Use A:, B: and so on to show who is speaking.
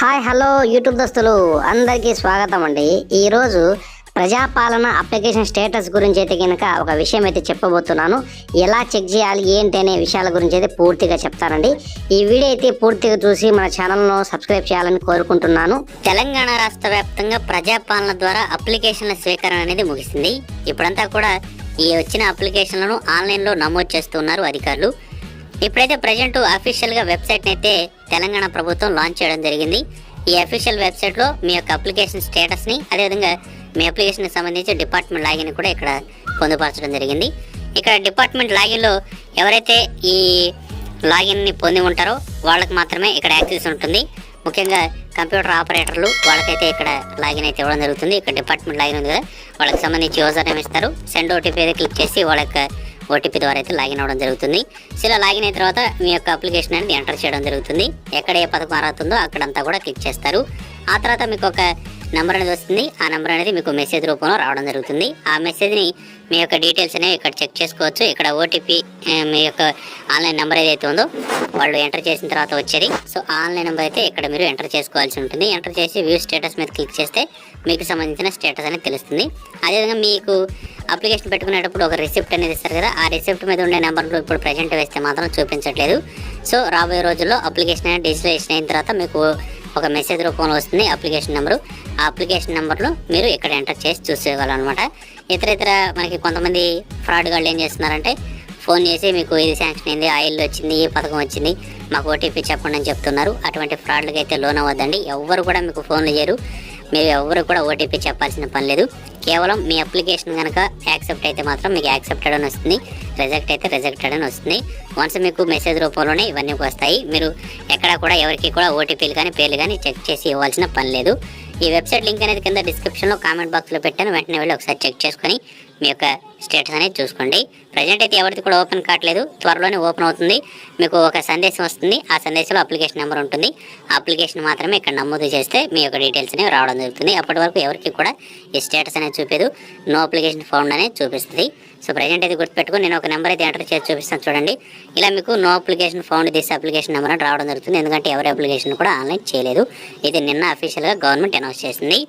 A: Hi hello YouTube దోస్తులు. అందరికీ స్వాగతం అండి. ఈరోజు ప్రజాపాలన అప్లికేషన్ స్టేటస్ గురించి అయితే కనుక ఒక విషయం అయితే చెప్పబోతున్నాను. ఎలా చెక్ చేయాలి ఏంటి అనే విషయాల గురించి అయితే పూర్తిగా చెప్తానండి. ఈ వీడియో అయితే పూర్తిగా చూసి మన ఛానల్ను సబ్స్క్రైబ్ చేయాలని కోరుకుంటున్నాను. తెలంగాణ రాష్ట్ర వ్యాప్తంగా ప్రజాపాలన ద్వారా అప్లికేషన్ల స్వీకరణ అనేది ముగిసింది. ఇప్పుడంతా కూడా ఈ వచ్చిన అప్లికేషన్లను ఆన్లైన్లో నమోదు చేస్తున్నారు అధికారులు. ఇప్పుడైతే ప్రజెంట్ అఫీషియల్గా వెబ్సైట్ అయితే తెలంగాణ ప్రభుత్వం లాంచ్ చేయడం జరిగింది. ఈ అఫీషియల్ వెబ్సైట్లో మీ యొక్క అప్లికేషన్ స్టేటస్ని అదేవిధంగా మీ అప్లికేషన్కి సంబంధించి డిపార్ట్మెంట్ లాగిన్ కూడా ఇక్కడ పొందుపరచడం జరిగింది. ఇక్కడ డిపార్ట్మెంట్ లాగిన్లో ఎవరైతే ఈ లాగిన్ని పొంది ఉంటారో వాళ్ళకి మాత్రమే ఇక్కడ యాక్సెస్ ఉంటుంది. ముఖ్యంగా కంప్యూటర్ ఆపరేటర్లు వాళ్ళకైతే ఇక్కడ లాగిన్ అయితే ఇవ్వడం జరుగుతుంది. ఇక్కడ డిపార్ట్మెంట్ లాగిన్ ఉంది కదా వాళ్ళకి సంబంధించి యూజర్ నేమ్ ఇస్తారు సెండ్ ఓటీపీ అయితే క్లిక్ చేసి వాళ్ళ యొక్క ఓటీపీ ద్వారా అయితే లాగిన్ అవ్వడం జరుగుతుంది. సో ఇలా లాగిన్ అయిన తర్వాత మీ యొక్క అప్లికేషన్ అనేది ఎంటర్ చేయడం జరుగుతుంది. ఎక్కడ ఏ పథకం అర్హత ఉందో అక్కడంతా కూడా క్లిక్ చేస్తారు. ఆ తర్వాత మీకు ఒక నెంబర్ అనేది వస్తుంది. ఆ నెంబర్ అనేది మీకు మెసేజ్ రూపంలో రావడం జరుగుతుంది. ఆ మెసేజ్ని మీ యొక్క డీటెయిల్స్ అనేవి ఇక్కడ చెక్ చేసుకోవచ్చు. ఇక్కడ ఓటీపీ మీ యొక్క ఆన్లైన్ నెంబర్ ఏదైతే ఉందో వాళ్ళు ఎంటర్ చేసిన తర్వాత వచ్చేది. సో ఆన్లైన్ నెంబర్ అయితే ఇక్కడ మీరు ఎంటర్ చేసుకోవాల్సి ఉంటుంది. ఎంటర్ చేసి వ్యూ స్టేటస్ మీద క్లిక్ చేస్తే మీకు సంబంధించిన స్టేటస్ అనేది తెలుస్తుంది. అదేవిధంగా మీకు అప్లికేషన్ పెట్టుకునేటప్పుడు ఒక రిసిప్ట్ అనేది ఇస్తారు కదా ఆ రిసిప్ట్ మీద ఉండే నెంబర్లు ఇప్పుడు ప్రజెంట్ వేస్తే మాత్రం చూపించట్లేదు. సో రాబోయే రోజుల్లో అప్లికేషన్ అనేది డిజిటలైజేషన్ అయిన తర్వాత మీకు ఒక మెసేజ్ రూపంలో వస్తుంది అప్లికేషన్ నెంబరు. ఆ అప్లికేషన్ నెంబర్లో మీరు ఇక్కడ ఎంటర్ చేసి చూసేయగలనమాట ఇతర ఇతర మనకి కొంతమంది ఫ్రాడ్ గాళ్ళు ఏం చేస్తున్నారంటే ఫోన్ చేసి మీకు ఇది శాంక్షన్ అయింది ఆయిల్ వచ్చింది ఈ పథకం వచ్చింది మాకు ఓటీపీ చెప్పండి అని చెప్తున్నారు. అటువంటి ఫ్రాడ్లకి అయితే లోన్ అవ్వద్దండి. ఎవ్వరు కూడా మీకు ఫోన్లు చేయరు మీరు ఎవరు కూడా ఓటీపీ చెప్పాల్సిన పని లేదు. కేవలం మీ అప్లికేషన్ కనుక యాక్సెప్ట్ అయితే మాత్రం మీకు యాక్సెప్టెడ్ అని వస్తుంది. రిజెక్ట్ అయితే రిజెక్టెడ్ అని వస్తుంది. వన్స్ మీకు మెసేజ్ రూపంలోనే ఇవన్నీ వస్తాయి. మీరు ఎక్కడ కూడా ఎవరికి కూడా ఓటీపీలు కానీ పేర్లు కానీ చెక్ చేసి ఇవ్వాల్సిన పని లేదు. ఈ వెబ్సైట్ లింక్ అనేది కింద డిస్క్రిప్షన్లో కామెంట్ బాక్స్లో పెట్టాను. వెంటనే వెళ్ళి ఒకసారి చెక్ చేసుకొని మీ యొక్క స్టేటస్ అనేది చూసుకోండి. ప్రజెంట్ అయితే ఎవరిది కూడా ఓపెన్ కావట్లేదు. త్వరలోనే ఓపెన్ అవుతుంది. మీకు ఒక సందేశం వస్తుంది. ఆ సందేశంలో అప్లికేషన్ నెంబర్ ఉంటుంది. అప్లికేషన్ మాత్రమే ఇక్కడ నమోదు చేస్తే మీ యొక్క డీటెయిల్స్ అనేవి రావడం జరుగుతుంది. అప్పటి వరకు ఎవరికి కూడా ఈ స్టేటస్ అనేది చూపేదు. నో అప్లికేషన్ ఫౌండ్ అనేది చూపిస్తుంది. సో ప్రజెంట్ అయితే గుర్తుపెట్టుకుని నేను ఒక నెంబర్ అయితే ఎంటర్ చేసి చూపిస్తాను చూడండి. ఇలా మీకు no application found this application number అని రావడం జరుగుతుంది. ఎందుకంటే ఎవరి అప్లికేషన్ కూడా ఆన్లైన్ చేయలేదు. ఇది నిన్న అఫీషియల్గా గవర్నమెంట్ అనౌన్స్ చేసింది.